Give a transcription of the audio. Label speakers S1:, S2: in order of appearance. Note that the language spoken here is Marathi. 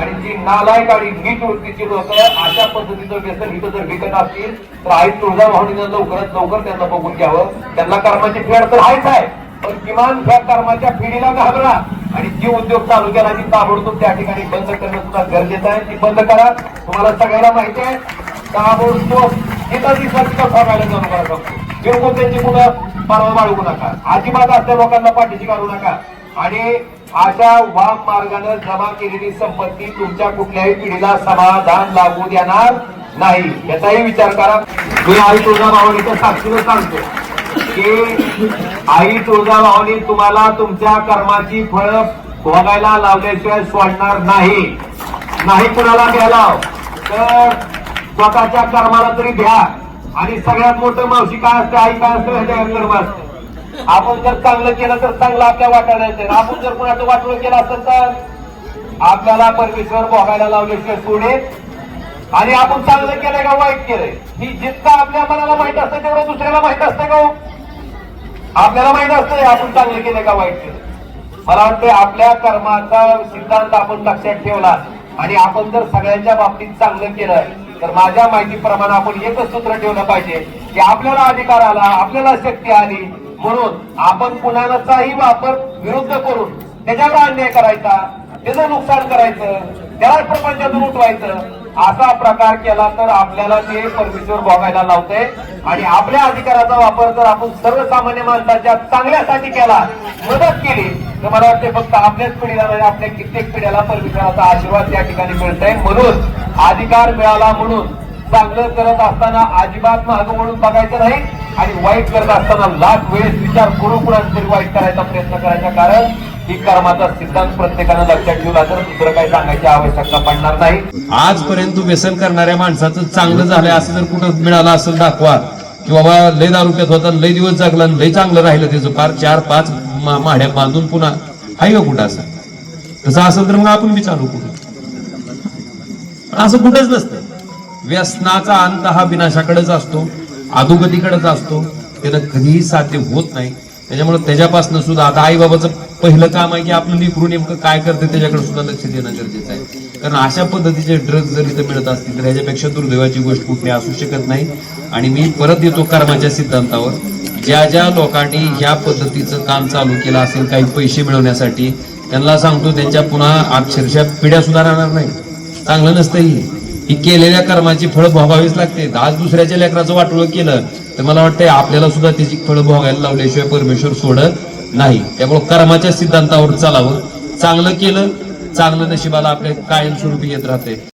S1: आणि जी नालायक आणि नीट वृत्तीची लोक अशा पद्धतीचं व्यसन इथं जर विकत असतील तर आई तुळजाभवानीनं लवकरात लवकर त्यांना बघून घ्यावं. त्यांना कर्माची फेड तर आहेच आहे पण किमान त्या कर्माच्या फेडीला घाबरा. आणि जी उद्योग चालू केला ती ताबडतोब त्या ठिकाणी बंद करणं सुद्धा गरजेचं आहे. ती बंद करा. तुम्हाला सगळ्याला माहिती आहे ताबडतोब एका दिवसात बघायला जाऊ नका. बिलकुल त्यांची मुलं परवा बाळगू नका. अजिबात असल्या लोकांना पाठीशी घालू नका. आणि अशा वाम मार्गाने जमा केलेली संपत्ती तुमच्या कुठल्याही पिढीला समाधान लागू देणार नाही. याचाही विचार करा. मी आई तुळजाभावानीच्या साक्षीला सांगतो की आई तुळजाभावानी तुम्हाला तुमच्या कर्माची फळ भोगायला लावल्याशिवाय सोडणार नाही. नाही कुणाला द्यायला. तर स्वतःच्या कर्माला तरी द्या. आणि सगळ्यात मोठं मावशी काय असतं आई काय असतं ह्याच्या कर्म असतं. आपण जर चांगलं केलं तर चांगलं आपल्या वाटायला येते. आपण जर कोणाचं वाटलं केलं असेल तर आपल्याला परमेश्वर भोगायला लावल्याशिवाय सोडेल आणि आपण चांगलं केलंय का वाईट केलंय? ही जितकं आपल्या मनाला माहीत असतं तेवढं दुसऱ्याला माहीत असतं का हो? आपल्याला माहीत असतं आपण चांगलं केलंय का वाईट केलं मला वाटतं आपल्या कर्माचा सिद्धांत आपण लक्षात ठेवला. आणि आपण जर सगळ्यांच्या बाबतीत चांगलं केलं तर माझ्या माहितीप्रमाणे आपण एकच सूत्र ठेवलं पाहिजे की आपल्याला अधिकार आला आपल्याला शक्ती आली म्हणून आपण कुणाचाही वापर विरुद्ध करून त्याच्यावर अन्याय करायचा त्याचं नुकसान करायचं त्याला प्रपंचातून उठवायचं असा प्रकार केला तर आपल्याला ते परमेश्वर भोगायला लावते आणि आपल्या अधिकाराचा वापर जर आपण सर्वसामान्य माणसाच्या चांगल्यासाठी केला मदत केली तर मला वाटते फक्त आपल्याच पिढीला नाही आपल्या कित्येक पिढ्याला परमेश्वराचा आशीर्वाद त्या ठिकाणी मिळतोय. म्हणून अधिकार मिळाला म्हणून चांगलं करत असताना अजिबात मागं म्हणून बघायचं नाही. आणि वाईट करत असताना लाख वेळेस विचार करून कुणाला तरी वाईट करायचा प्रयत्न करायचा. कारण ही कर्माचा सिद्धांत प्रत्येकानं लक्षात ठेवला तर दुसरं काही सांगायची आवश्यकता पडणार नाही.
S2: आजपर्यंत व्यसन करणाऱ्या माणसाचं चांगलं झालंय असं जर कुठं मिळालं असेल दाखवा. की बाबा लय दारुक्यात होता लय दिवस जगला लय चांगलं राहिलं त्याचं फार चार पाच मा- माढ्या बांधून पुन्हा आहे का कुठं असं. तसं असेल तर मग आपण विचारू कुठं असं कुठंच नसतं. व्यसनाचा अंत हा विनाशाकडेच असतो. अधोगतीकडेच असतो. त्याला कधीही साध्य होत नाही. त्याच्यामुळे त्याच्यापासून सुद्धा आता आई बाबाचं पहिलं काम आहे की आपलं लेकरू नेमकं काय करते त्याच्याकडे सुद्धा लक्ष देणं गरजेचं आहे. कारण अशा पद्धतीचे ड्रग्ज जर इथं मिळत असतील तर ह्याच्यापेक्षा दुर्दैवाची गोष्ट कुठली असू शकत नाही. आणि मी परत येतो कर्माच्या सिद्धांतावर. ज्या ज्या लोकांनी ह्या पद्धतीचं काम चालू केलं असेल काही पैसे मिळवण्यासाठी त्यांना सांगतो त्यांच्या पुन्हा अक्षरशः पिढ्या सुद्धा राहणार नाही. चांगलं नसतंही. ही केलेल्या कर्माची फळं भोगावीच लागते. आज दुसऱ्याच्या लेकराचं वाटोळ केलं तर मला वाटतंय आपल्याला सुद्धा त्याची फळं भोगायला लावल्याशिवाय परमेश्वर सोडत नाही. त्यामुळे कर्माच्या सिद्धांतावर चालावं. चांगलं केलं चांगलं नशिबाला आपल्या कायमस्वरूपी येत राहते.